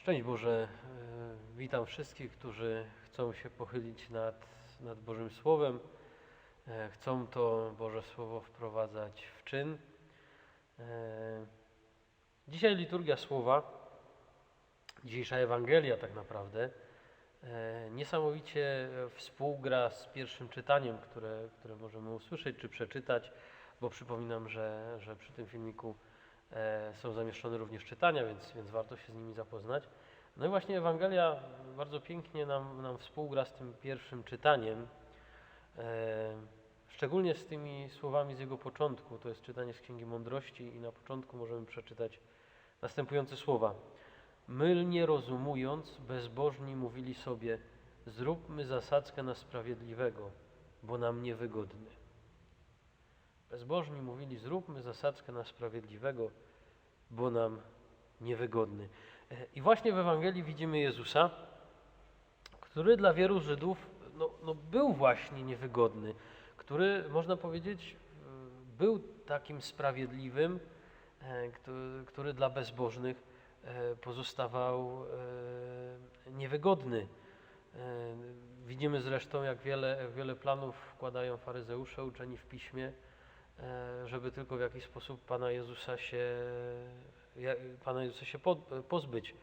Szczęść Boże, e, witam wszystkich, którzy chcą się pochylić nad, nad Bożym Słowem, e, chcą to Boże Słowo wprowadzać w czyn. E, Dzisiaj liturgia Słowa, dzisiejsza Ewangelia tak naprawdę, niesamowicie współgra z pierwszym czytaniem, które, które możemy usłyszeć czy przeczytać, bo przypominam, że, że przy tym filmiku są zamieszczone również czytania, więc, więc warto się z nimi zapoznać. No i właśnie Ewangelia bardzo pięknie nam, nam współgra z tym pierwszym czytaniem, e, szczególnie z tymi słowami z jego początku. To jest czytanie z Księgi Mądrości i na początku możemy przeczytać następujące słowa. Mylnie rozumując, bezbożni mówili sobie, zróbmy zasadzkę na sprawiedliwego, bo nam niewygodny. Bezbożni mówili, zróbmy zasadzkę na sprawiedliwego, bo nam niewygodny. E, I właśnie w Ewangelii widzimy Jezusa, który dla wielu Żydów no, no był właśnie niewygodny, który można powiedzieć e, był takim sprawiedliwym, e, który, który dla bezbożnych pozostawał niewygodny. Widzimy zresztą, jak wiele, wiele planów wkładają faryzeusze uczeni w piśmie, żeby tylko w jakiś sposób Pana Jezusa się, Pana Jezusa się po- pozbyć.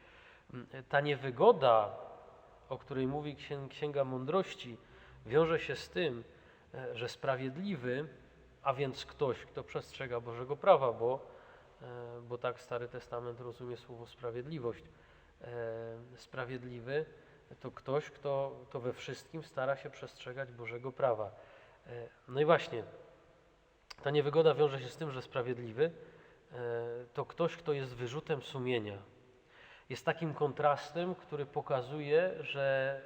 M, Ta niewygoda, o której mówi księ- Księga Mądrości, wiąże się z tym, e, że sprawiedliwy, a więc ktoś, kto przestrzega Bożego prawa, bo, e, bo tak Stary Testament rozumie słowo sprawiedliwość. E, Sprawiedliwy to ktoś, kto, kto we wszystkim stara się przestrzegać Bożego prawa. E, No i właśnie, ta niewygoda wiąże się z tym, że sprawiedliwy e, to ktoś, kto jest wyrzutem sumienia. Jest takim kontrastem, który pokazuje, że,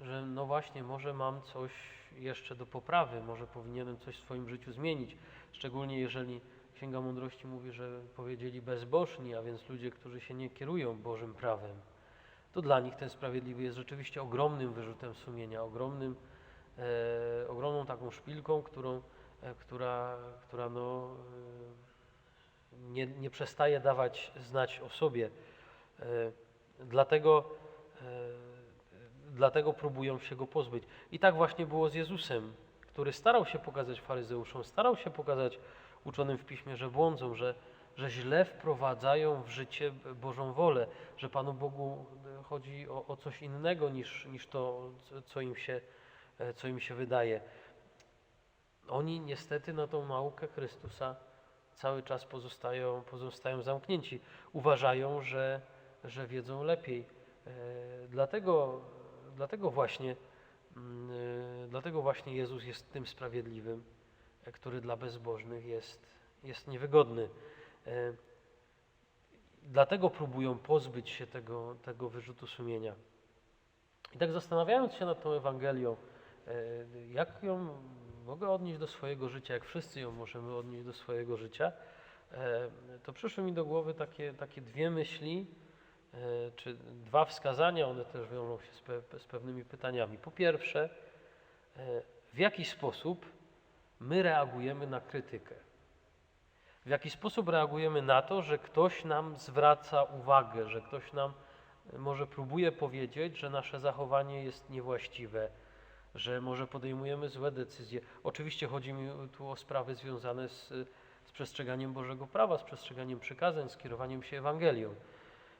e, że no właśnie, może mam coś jeszcze do poprawy, może powinienem coś w swoim życiu zmienić. Szczególnie jeżeli Księga Mądrości mówi, że powiedzieli bezbożni, a więc ludzie, którzy się nie kierują Bożym prawem. To dla nich ten sprawiedliwy jest rzeczywiście ogromnym wyrzutem sumienia, ogromnym, e, ogromną taką szpilką, którą, która, która no, e, nie, nie przestaje dawać znać o sobie. E, Dlatego, e, dlatego próbują się go pozbyć. I tak właśnie było z Jezusem, który starał się pokazać faryzeuszom, starał się pokazać uczonym w piśmie, że błądzą, że, że źle wprowadzają w życie Bożą wolę, że Panu Bogu chodzi o, o coś innego niż, niż to, co- im, się, e, co im się wydaje. Oni niestety na tą naukę Chrystusa cały czas pozostają, pozostają zamknięci. Uważają, że, że wiedzą lepiej. E, Dlatego, dlatego, właśnie, mm, e, dlatego właśnie Jezus jest tym sprawiedliwym, e, który dla bezbożnych jest, jest niewygodny. Dlatego próbują pozbyć się tego, tego wyrzutu sumienia. I tak zastanawiając się nad tą Ewangelią, jak ją mogę odnieść do swojego życia, jak wszyscy ją możemy odnieść do swojego życia, e, to przyszły mi do głowy takie, takie dwie myśli, e, czy dwa wskazania, one też wiążą się z, pe, z pewnymi pytaniami. Po pierwsze, e, w jaki sposób my reagujemy na krytykę? W jaki sposób reagujemy na to, że ktoś nam zwraca uwagę, że ktoś nam może próbuje powiedzieć, że nasze zachowanie jest niewłaściwe, że może podejmujemy złe decyzje. Oczywiście chodzi mi tu o sprawy związane z, z przestrzeganiem Bożego prawa, z przestrzeganiem przykazań, z kierowaniem się Ewangelią.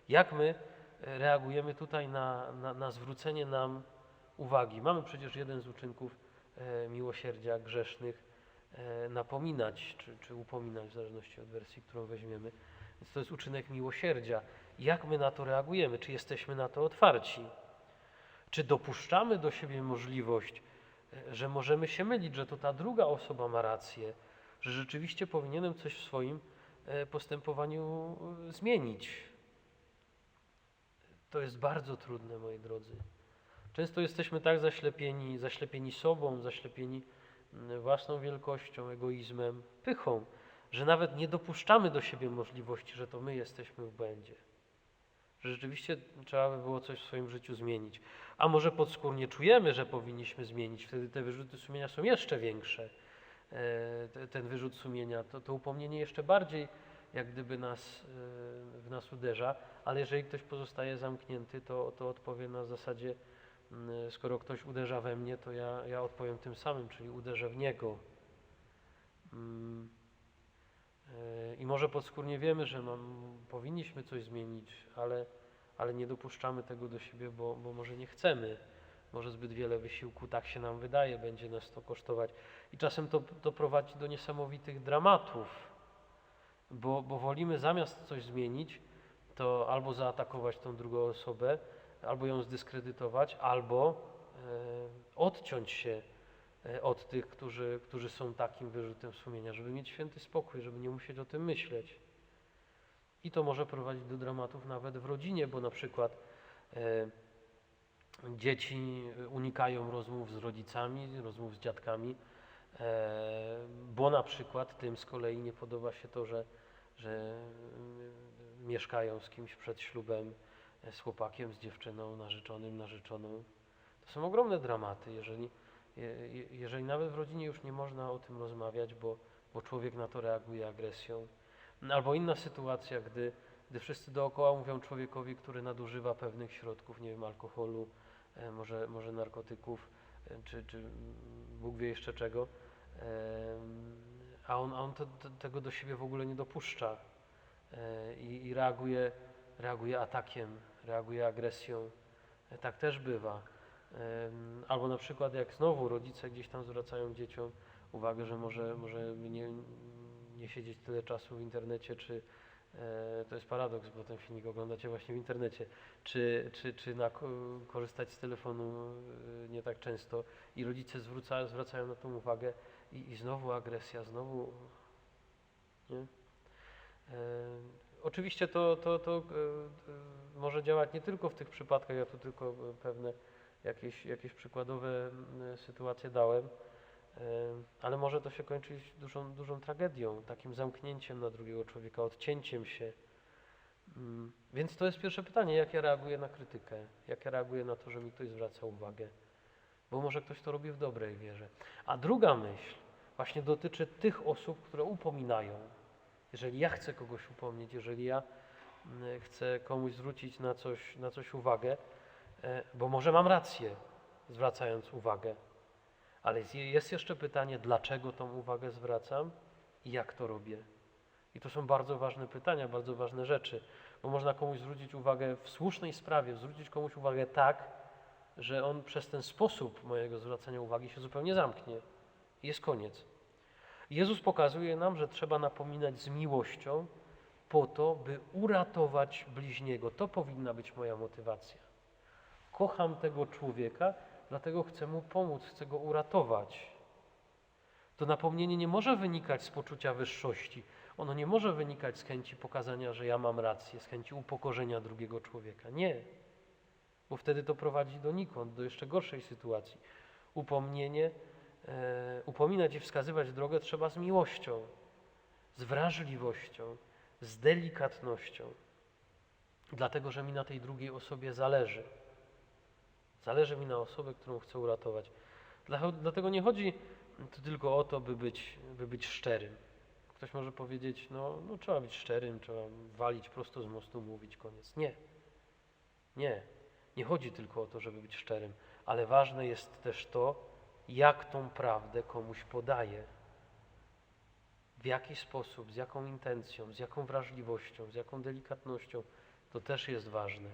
Jak my e, reagujemy tutaj na, na, na zwrócenie nam uwagi? Mamy przecież jeden z uczynków e, miłosierdzia grzesznych, e, napominać czy, czy upominać, w zależności od wersji, którą weźmiemy. Więc to jest uczynek miłosierdzia. Jak my na to reagujemy? Czy jesteśmy na to otwarci? Czy dopuszczamy do siebie możliwość, e, że możemy się mylić, że to ta druga osoba ma rację, że rzeczywiście powinienem coś w swoim e, postępowaniu e, zmienić? To jest bardzo trudne, moi drodzy. Często jesteśmy tak zaślepieni, zaślepieni sobą, zaślepieni własną wielkością, egoizmem, pychą, że nawet nie dopuszczamy do siebie możliwości, że to my jesteśmy w błędzie. Że rzeczywiście trzeba by było coś w swoim życiu zmienić. A może podskórnie czujemy, że powinniśmy zmienić, wtedy te wyrzuty sumienia są jeszcze większe. E, te- Ten wyrzut sumienia, to, to upomnienie jeszcze bardziej jak gdyby nas, e, w nas uderza, ale jeżeli ktoś pozostaje zamknięty, to, to odpowie na zasadzie, mm, skoro ktoś uderza we mnie, to ja, ja odpowiem tym samym, czyli uderzę w niego. E, I może podskórnie wiemy, że mam, powinniśmy coś zmienić, ale, ale nie dopuszczamy tego do siebie, bo, bo może nie chcemy. Może zbyt wiele wysiłku, tak się nam wydaje, będzie nas to kosztować. I czasem to, to prowadzi do niesamowitych dramatów, bo, bo wolimy zamiast coś zmienić, to albo zaatakować tą drugą osobę, albo ją zdyskredytować, albo e, odciąć się od tych, którzy, którzy są takim wyrzutem sumienia, żeby mieć święty spokój, żeby nie musieć o tym myśleć. I to może prowadzić do dramatów nawet w rodzinie, bo na przykład e, dzieci unikają rozmów z rodzicami, rozmów z dziadkami, e, bo na przykład tym z kolei nie podoba się to, że, że mm, mieszkają z kimś przed ślubem, e, z chłopakiem, z dziewczyną, narzeczonym, narzeczoną. To są ogromne dramaty, jeżeli, je- je- jeżeli nawet w rodzinie już nie można o tym rozmawiać, bo, bo człowiek na to reaguje agresją. Albo inna sytuacja, gdy, gdy wszyscy dookoła mówią człowiekowi, który nadużywa pewnych środków, nie wiem, alkoholu, e, może, może narkotyków, e, czy, czy Bóg wie jeszcze czego, em, a on, a on tego do siebie w ogóle nie dopuszcza e, i, i reaguje, reaguje atakiem, reaguje agresją. E, Tak też bywa. Albo na przykład jak znowu rodzice gdzieś tam zwracają dzieciom uwagę, że może, może nie, nie siedzieć tyle czasu w internecie, czy e, to jest paradoks, bo ten filmik oglądacie właśnie w internecie, czy, czy, czy na, ko- korzystać z telefonu e, nie tak często i rodzice zwróca, zwracają na to uwagę i, i znowu agresja, znowu nie? E, oczywiście to, to, to e, e, może działać nie tylko w tych przypadkach, ja tu tylko pewne jakieś, jakieś przykładowe m, sytuacje dałem, e, ale może to się kończyć dużą, dużą tragedią, takim zamknięciem na drugiego człowieka, odcięciem się. Mm, Więc to jest pierwsze pytanie, jak ja reaguję na krytykę, jak ja reaguję na to, że mi ktoś zwraca uwagę, bo może ktoś to robi w dobrej wierze. A druga myśl właśnie dotyczy tych osób, które upominają. Jeżeli ja chcę kogoś upomnieć, jeżeli ja mm, chcę komuś zwrócić na coś, na coś uwagę, bo może mam rację, zwracając uwagę, ale jest- jest jeszcze pytanie, dlaczego tą uwagę zwracam i jak to robię. I to są bardzo ważne pytania, bardzo ważne rzeczy, bo można komuś zwrócić uwagę w słusznej sprawie, zwrócić komuś uwagę tak, że on przez ten sposób mojego zwracania uwagi się zupełnie zamknie. I jest koniec. Jezus pokazuje nam, że trzeba napominać z miłością po to, by uratować bliźniego. To powinna być moja motywacja. Kocham tego człowieka, dlatego chcę mu pomóc, chcę go uratować. To napomnienie nie może wynikać z poczucia wyższości. Ono nie może wynikać z chęci pokazania, że ja mam rację, z chęci upokorzenia drugiego człowieka. Nie. Bo wtedy to prowadzi donikąd, do jeszcze gorszej sytuacji. Upomnienie, e, upominać i wskazywać drogę trzeba z miłością, z wrażliwością, z delikatnością. Dlatego, że mi na tej drugiej osobie zależy. Zależy mi na osobie, którą chcę uratować. Dla- Dlatego nie chodzi tu tylko o to, by być, by być szczerym. Ktoś może powiedzieć, no, no trzeba być szczerym, trzeba walić prosto z mostu, mówić koniec. Nie. Nie. Nie chodzi tylko o to, żeby być szczerym, ale ważne jest też to, jak tą prawdę komuś podaję. W jaki sposób, z jaką intencją, z jaką wrażliwością, z jaką delikatnością, to też jest ważne.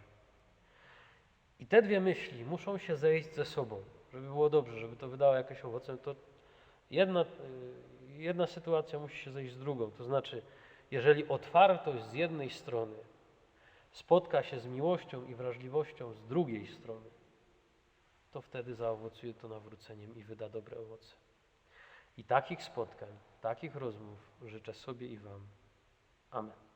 I te dwie myśli muszą się zejść ze sobą, żeby było dobrze, żeby to wydało jakieś owoce. To jedna, y, jedna sytuacja musi się zejść z drugą. To znaczy, jeżeli otwartość z jednej strony spotka się z miłością i wrażliwością z drugiej strony, to wtedy zaowocuje to nawróceniem i wyda dobre owoce. I takich spotkań, takich rozmów życzę sobie i Wam. Amen.